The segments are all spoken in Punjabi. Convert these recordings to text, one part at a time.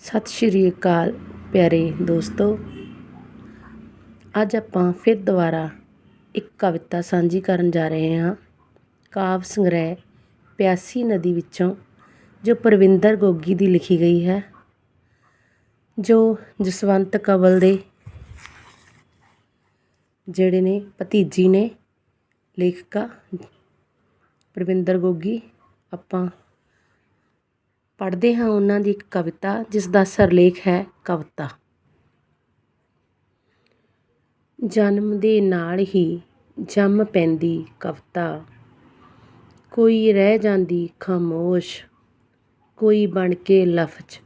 ਸਤਿ ਸ਼੍ਰੀ ਅਕਾਲ ਪਿਆਰੇ ਦੋਸਤੋ। ਅੱਜ ਆਪਾਂ ਫਿਰ ਦੁਬਾਰਾ ਇੱਕ ਕਵਿਤਾ ਸਾਂਝੀ ਕਰਨ ਜਾ ਰਹੇ ਹਾਂ। ਕਾਵ ਸੰਗ੍ਰਹਿ ਪਿਆਸੀ ਨਦੀ ਵਿੱਚੋਂ, ਜੋ ਪਰਵਿੰਦਰ ਗੋਗੀ ਦੀ ਲਿਖੀ ਗਈ ਹੈ। ਜੋ ਜਸਵੰਤ ਕਵਲ ਦੇ ਜਿਹੜੇ ਨੇ ਭਤੀਜੀ ਨੇ ਲੇਖਕਾ ਪਰਵਿੰਦਰ ਗੋਗੀ, ਆਪਾਂ ਪੜ੍ਹਦੇ ਹਾਂ ਉਹਨਾਂ ਦੀ ਇੱਕ ਕਵਿਤਾ ਜਿਸ ਦਾ ਸਰਲੇਖ ਹੈ ਕਵਿਤਾ। ਜਨਮ ਦੇ ਨਾਲ ਹੀ ਜੰਮ ਪੈਂਦੀ ਕਵਿਤਾ। ਕੋਈ ਰਹਿ ਜਾਂਦੀ ਖਾਮੋਸ਼, ਕੋਈ ਬਣ ਕੇ ਲਫ਼ਜ਼।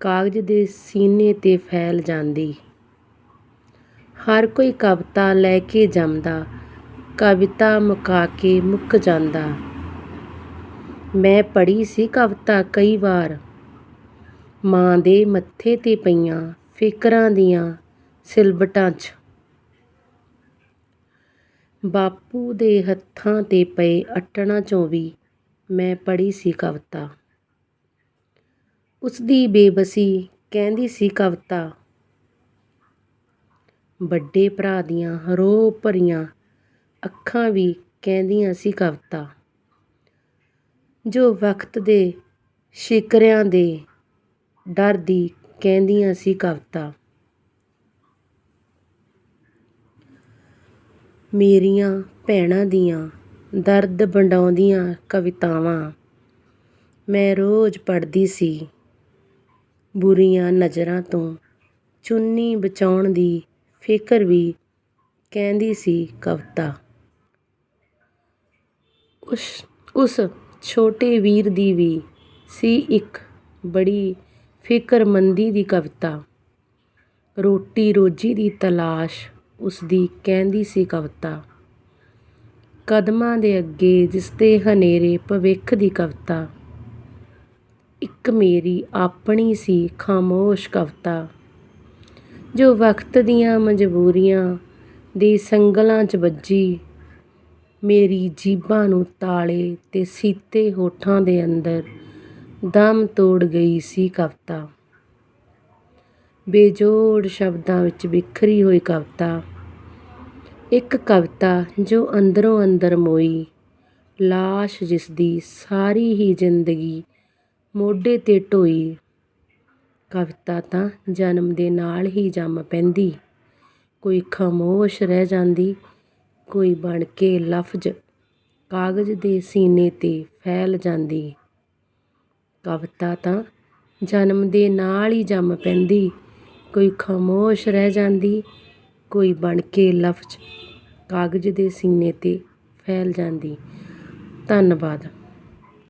ਕਾਗਜ਼ ਦੇ ਸੀਨੇ 'ਤੇ ਫੈਲ ਜਾਂਦੀ। ਹਰ ਕੋਈ ਕਵਿਤਾ ਲੈ ਕੇ ਜੰਮਦਾ, ਕਵਿਤਾ ਮੁਕਾ ਕੇ ਮੁੱਕ ਜਾਂਦਾ। ਮੈਂ ਪੜ੍ਹੀ ਸੀ ਕਵਿਤਾ ਕਈ ਵਾਰ। ਮਾਂ ਦੇ ਮੱਥੇ 'ਤੇ ਪਈਆਂ ਫਿਕਰਾਂ ਦੀਆਂ ਸਿਲਵਟਾਂ 'ਚ। ਬਾਪੂ ਦੇ ਹੱਥਾਂ 'ਤੇ ਪਏ ਅੱਟਣਾਂ 'ਚੋਂ ਵੀ ਮੈਂ ਪੜ੍ਹੀ ਸੀ ਕਵਿਤਾ। ਉਸਦੀ ਬੇਬਸੀ ਕਹਿੰਦੀ ਸੀ ਕਵਿਤਾ, ਵੱਡੇ ਭਰਾ ਦੀਆਂ ਰੋਹ ਭਰੀਆਂ ਅੱਖਾਂ ਵੀ ਕਹਿੰਦੀਆਂ ਸੀ ਕਵਿਤਾ। ਜੋ ਵਕਤ ਦੇ ਸ਼ਿਕਰਿਆਂ ਦੇ ਡਰ ਦੀ ਕਹਿੰਦੀਆਂ ਸੀ ਕਵਿਤਾ। ਮੇਰੀਆਂ ਭੈਣਾਂ ਦੀਆਂ ਦਰਦ ਵੰਡਾਉਂਦੀਆਂ ਕਵਿਤਾਵਾਂ। ਮੈਂ ਰੋਜ਼ ਪੜ੍ਹਦੀ ਸੀ ਬੁਰੀਆਂ ਨਜ਼ਰਾਂ ਤੋਂ। ਚੁੰਨੀ ਬਚਾਉਣ ਦੀ ਫਿਕਰ ਵੀ ਕਹਿੰਦੀ ਸੀ ਕਵਿਤਾ। ਉਸ ਉਸ ਛੋਟੇ ਵੀਰ ਦੀ ਵੀ ਸੀ ਇੱਕ ਬੜੀ ਫਿਕਰਮੰਦੀ ਦੀ ਕਵਿਤਾ। ਰੋਟੀ ਰੋਜੀ ਦੀ ਤਲਾਸ਼ ਉਸ ਦੀ ਕਹਿੰਦੀ ਸੀ ਕਵਿਤਾ। ਕਦਮਾਂ ਦੇ ਅੱਗੇ ਜਿਸ ਦੇ ਹਨੇਰੇ ਭਵਿੱਖ ਦੀ ਕਵਿਤਾ। ਇੱਕ ਮੇਰੀ ਆਪਣੀ ਸੀ ਖਾਮੋਸ਼ ਕਵਿਤਾ। ਜੋ ਵਕਤ ਦੀਆਂ ਮਜਬੂਰੀਆਂ ਦੀ ਸੰਗਲਾਂ 'ਚ ਵੱਜੀ ਮੇਰੀ ਜੀਭਾਂ ਨੂੰ ਤਾਲੇ ਤੇ ਸੀਤੇ ਹੋਠਾਂ ਦੇ ਅੰਦਰ ਦਮ ਤੋੜ ਗਈ ਸੀ ਕਵਿਤਾ। ਬੇਜੋੜ ਸ਼ਬਦਾਂ ਵਿੱਚ ਬਿਖਰੀ ਹੋਈ ਕਵਿਤਾ। ਇੱਕ ਕਵਿਤਾ ਜੋ ਅੰਦਰੋਂ ਅੰਦਰ ਮੋਈ, ਲਾਸ਼ ਜਿਸ ਦੀ ਸਾਰੀ ਹੀ ਜ਼ਿੰਦਗੀ ਮੋਢੇ 'ਤੇ ਢੋਈ। ਕਵਿਤਾ ਤਾਂ ਜਨਮ ਦੇ ਨਾਲ ਹੀ ਜੰਮ ਪੈਂਦੀ, ਕੋਈ ਖਾਮੋਸ਼ ਰਹਿ ਜਾਂਦੀ ਕੋਈ ਬਣ ਕੇ ਲਫ਼ਜ਼ ਕਾਗਜ਼ ਦੇ ਸੀਨੇ 'ਤੇ ਫੈਲ ਜਾਂਦੀ। ਕਵਿਤਾ ਤਾਂ ਜਨਮ ਦੇ ਨਾਲ ਹੀ ਜੰਮ ਪੈਂਦੀ। ਕੋਈ ਖਾਮੋਸ਼ ਰਹਿ ਜਾਂਦੀ, ਕੋਈ ਬਣ ਕੇ ਲਫ਼ਜ਼ ਕਾਗਜ਼ ਦੇ ਸੀਨੇ 'ਤੇ ਫੈਲ ਜਾਂਦੀ। ਧੰਨਵਾਦ।